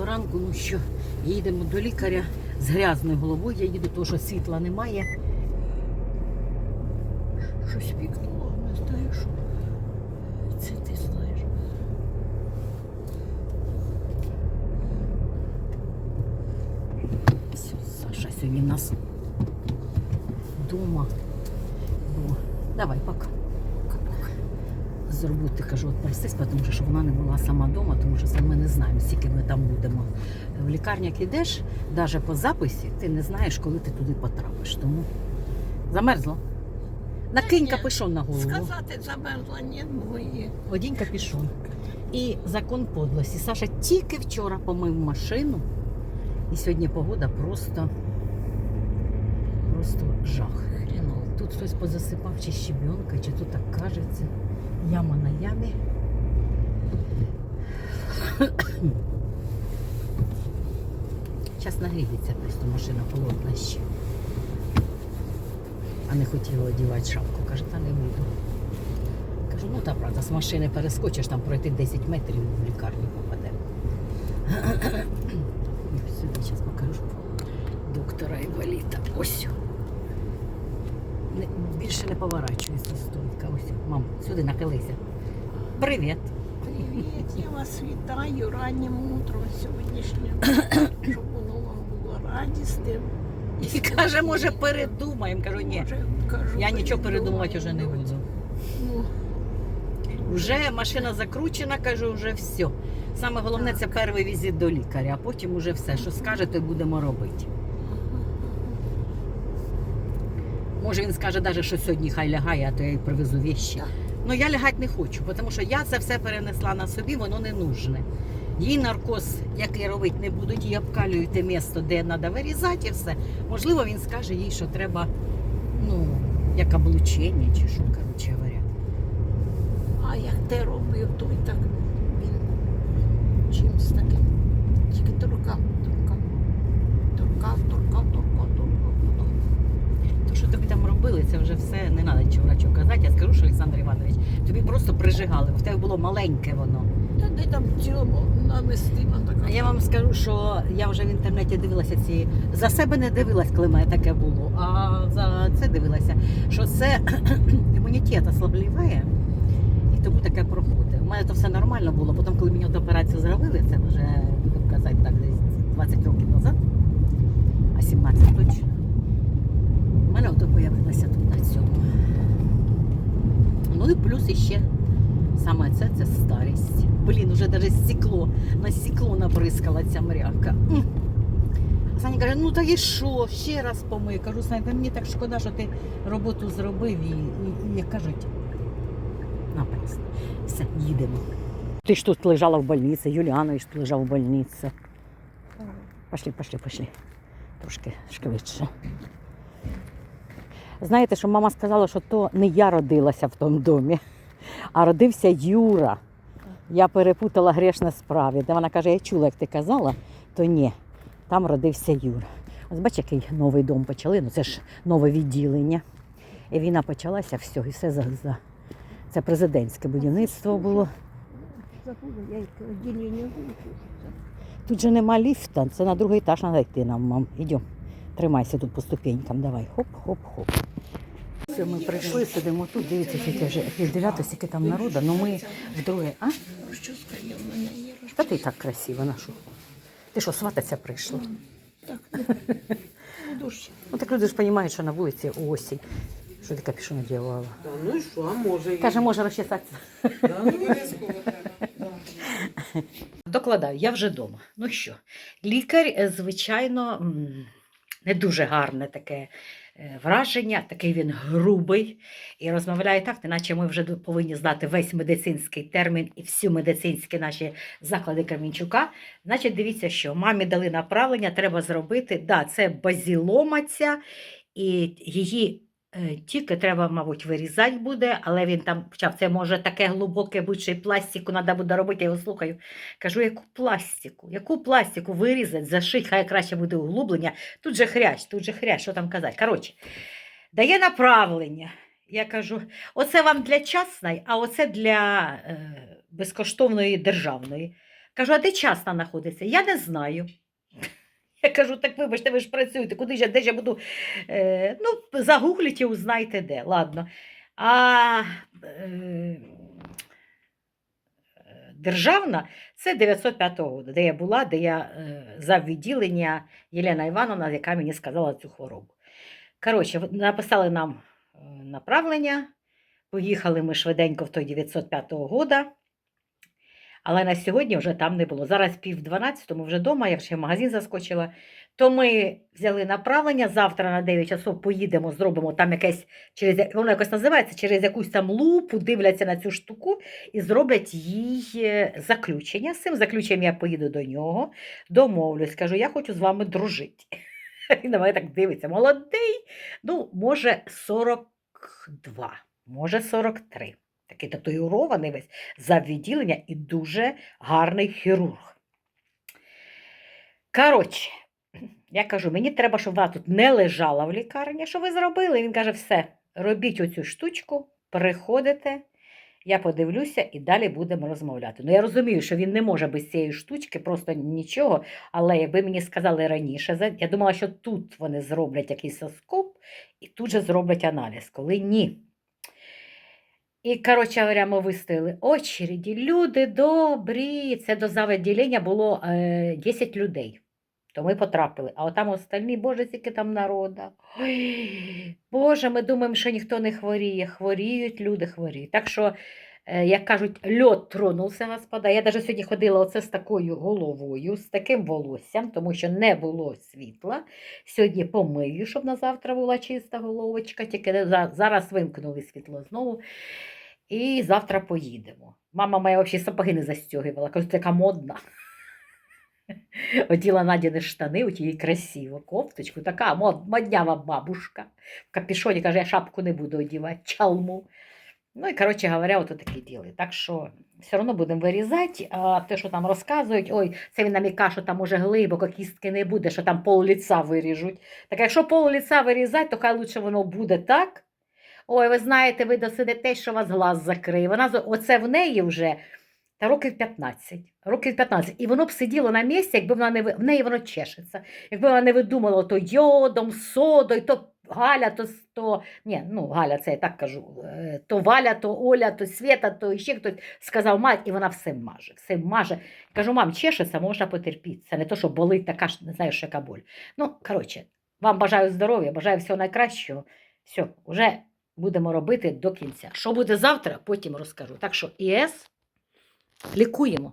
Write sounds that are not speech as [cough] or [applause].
Доброго ранку. Ну що, їдемо до лікаря з грязною головою. Я їду, тому що світла немає. Щось пікнуло, не знаю, що. Це ти знаєш. Саша сьогодні в нас вдома. Давай. Пока. З роботи кажу, от простись, тому що щоб вона не була сама вдома, тому що саме не знаємо, скільки ми там будемо. В лікарнях йдеш, навіть по записі, ти не знаєш, коли ти туди потрапиш. Тому замерзла. Накинь капюшон на голову. Сказати замерзла, ні, мої. Одінь капюшон. І закон подлості. Саша тільки вчора помив машину, і сьогодні погода просто, просто жах. Тут хтось позасипав чи щебенка, чи тут так кажеться. Яма на ямі. Зараз нагріється просто машина холодна ще. А не хотіла одягати шапку. Каже, та не буду. Кажу, ну та правда, з машини перескочиш, там пройти 10 метрів в лікарню попаде. [clears throat] Сюди зараз покажу доктора інваліда. Ось. Більше не поворачується стойка. Ось, мам, сюди нахилися. Привіт. Привіт, я вас вітаю раннім утром сьогоднішнім, щоб воно вам було радісним. І каже, може, передумаємо. Кажу, ні. Може, кажу, Я нічого передумувати вже не буду. Ну, Вже машина закручена, кажу, вже все. Саме головне це перший візит до лікаря, а потім уже все, що скажете, будемо робити. Може він скаже навіть, що сьогодні хай лягає, а то я їй привезу. Так. Ну я лягати не хочу, тому що я це все перенесла на собі, воно не нужне. Їй наркоз, який робити не будуть, їй обкалюють те місто, де треба вирізати і все. Можливо, він скаже їй, що треба, ну, як облучення чи що, коротше говоря. а як те робив, той так він чимось таким. Тільки торкав, торкав, торкав, торкав, торкав, торкав. потім То, що тобі там робили, це вже все не треба нічого врачу казати. Я скажу, що Олександр Іванович, тобі просто прижигали, в тебе було маленьке воно. Та де там цілому намистила така. А я вам скажу, що я вже в інтернеті дивилася ці. За себе не дивилась, коли мене таке було, а за це дивилася, що це [clears throat] імунітет ослабліває, і тому таке проходить. У мене то все нормально було, потім, коли мені операцію зробили, це вже будемо казати так, десь 20 років назад, а 17 точно. У мене ото появилося тут на цьому. Ну і плюс іще саме це це старість. Блін, уже навіть стекло, на стекло набризкала ця мряка. Саня каже, ну та і що, ще раз помий. Кажу, Саня, та мені так шкода, що ти роботу зробив і, і, і як кажуть, напрасно. Все, їдемо. Ти ж тут лежала в больниці, Юліанович тут лежав в больниці. Пошли, пошли, пошли. Трошки швидше. Знаєте, що мама сказала, що то не я родилася в тому домі, а родився Юра. Я перепутала грішне справі. Де вона каже, я чула, як ти казала, то ні, там родився Юра. Ось бач, який новий дом почали. Ну це ж нове відділення. І війна почалася, все, і все за, за. Це президентське будівництво було. Тут же нема ліфта, це на другий етаж треба йти нам, мам. Ідемо. Тримайся тут по ступенькам, давай. Хоп-хоп-хоп. Все, ми прийшли, сидимо тут, дивіться, скільки вже пів скільки там народу, ну ми вдруге, а? Що Та ти так красиво, на що? Ти що, свататься прийшла? Так, ну. Ну так люди ж розуміють, що на вулиці осінь. Що ти капюшон надівала? Та ну і що, а може і. Каже, може розчесатися. Да, ну, обов'язково треба. Да. Докладаю, я вже вдома. Ну що, лікар, е, звичайно, не дуже гарне таке враження, такий він грубий і розмовляє так, неначе ми вже повинні знати весь медицинський термін і всі медицинські наші заклади Кремінчука. Значить, дивіться, що мамі дали направлення, треба зробити. Да, це базіломаця, і її Е, Тільки треба, мабуть, вирізати буде, але він там почав, це може таке глибоке бути, що й пластику треба буде робити, я його слухаю. Кажу, яку пластику? Яку пластику вирізати, зашить, хай краще буде углублення. Тут же хрящ, тут же хрящ, що там казати. Коротше, дає направлення. Я кажу, оце вам для частної, а оце для е, безкоштовної державної. Кажу, а де часто знаходиться? Я не знаю. Я кажу, так вибачте, ви ж працюєте, куди ж я, де ж я буду? Е, ну, загугліть і узнайте де. Ладно. А е, державна це 905 року, де я була, де я е, за відділення Єлена Івановна, яка мені сказала цю хворобу. Коротше, написали нам е, направлення, поїхали ми швиденько в той 905 года. Але на сьогодні вже там не було. Зараз пів 12, ми вже вдома, я ще в магазин заскочила. То ми взяли направлення. Завтра на 9 часов поїдемо, зробимо там якесь через воно якось називається, через якусь там лупу, дивляться на цю штуку і зроблять їй е, заключення. З цим заключенням я поїду до нього, домовлюсь, кажу, я хочу з вами дружити. Він на мене так дивиться, молодий, ну, може, 42, може, 43. Такий татуїрований весь за відділення і дуже гарний хірург. Коротше, я кажу, мені треба, щоб вона тут не лежала в лікарні. Що ви зробили? Він каже, все, робіть оцю штучку, приходите, я подивлюся і далі будемо розмовляти. Ну, я розумію, що він не може без цієї штучки, просто нічого. Але якби мені сказали раніше, я думала, що тут вони зроблять якийсь соскоп і тут же зроблять аналіз, коли ні. І, коротше говоря, ми вистояли очереді. Люди добрі. Це до заведілення було е, 10 людей. То ми потрапили. А отам остальні, боже, скільки там народа. Ой, Боже, ми думаємо, що ніхто не хворіє. Хворіють, люди хворіють. Так що, як кажуть, льот тронувся, господа. Я навіть сьогодні ходила оце з такою головою, з таким волоссям, тому що не було світла. Сьогодні помию, щоб на завтра була чиста головочка, тільки зараз вимкнули світло знову. І завтра поїдемо. Мама моя взагалі сапоги не застягувала, кажу, така модна. Оділа Надіни штани, от їй красиво, кофточку, така моднява бабушка. В капішоні каже, я шапку не буду одівати, чалму. Ну і, коротше говоря, от такі діли. Так що все одно будемо вирізати, а те, що там розказують, ой, це він наміка, що там уже глибоко кістки не буде, що там пол лиця виріжуть. Так якщо пол лиця вирізати, то хай лучше воно буде так. Ой, ви знаєте, ви досидите, що вас глаз закриє. Вона оце в неї вже та років 15. Років 15. І воно б сиділо на місці, якби вона не в неї воно чешеться. Якби вона не видумала то йодом, содою, то Галя, то, то ні, ну Галя, це я так кажу, е, то Валя, то Оля, то Свята, то ще хтось сказав мать, і вона все маже, все маже. Кажу, мам, чешеться, можна потерпіти. Це не то, що болить така ж, не знаю, що яка боль. Ну, коротше, вам бажаю здоров'я, бажаю всього найкращого. Все, вже будемо робити до кінця. Що буде завтра, потім розкажу. Так що ІС лікуємо.